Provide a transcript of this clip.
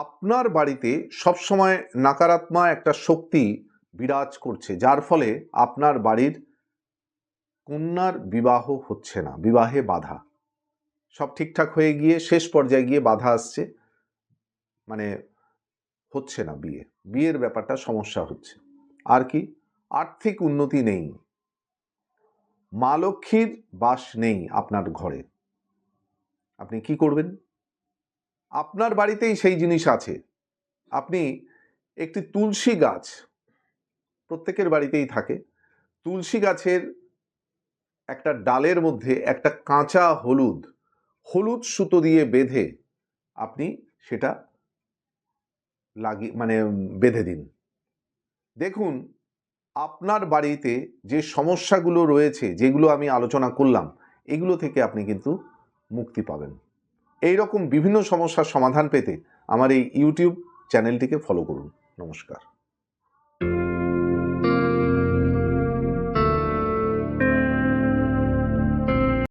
আপনার বাড়িতে সবসময় নাকারাত্মা একটা শক্তি বিরাজ করছে, যার ফলে আপনার বাড়ির কন্যার বিবাহ হচ্ছে না, বিবাহে বাধা। সব ঠিকঠাক হয়ে গিয়ে শেষ পর্যায়ে গিয়ে বাধা আসছে মানে হচ্ছে না বিয়ে। বিয়ের ব্যাপারটা সমস্যা হচ্ছে। আর কি? আর্থিক উন্নতি নেই। মা লক্ষ্মীর বাস নেই আপনার ঘরে। আপনি কি করবেন? আপনার বাড়িতেই সেই জিনিস আছে। আপনি একটি তুলসী গাছ প্রত্যেকের বাড়িতেই থাকে। তুলসী গাছের একটা ডালের মধ্যে একটা কাঁচা হলুদ হলুদ সুতো দিয়ে বেঁধে আপনি সেটা লাগিয়ে মানে বেঁধে দিন। দেখুন, আপনার বাড়িতে যে সমস্যাগুলো রয়েছে, যেগুলো আমি আলোচনা করলাম, এগুলো থেকে আপনি কিন্তু মুক্তি পাবেন। এই রকম বিভিন্ন সমস্যার সমাধান পেতে আমার এই ইউটিউব চ্যানেলটিকে ফলো করুন। নমস্কার।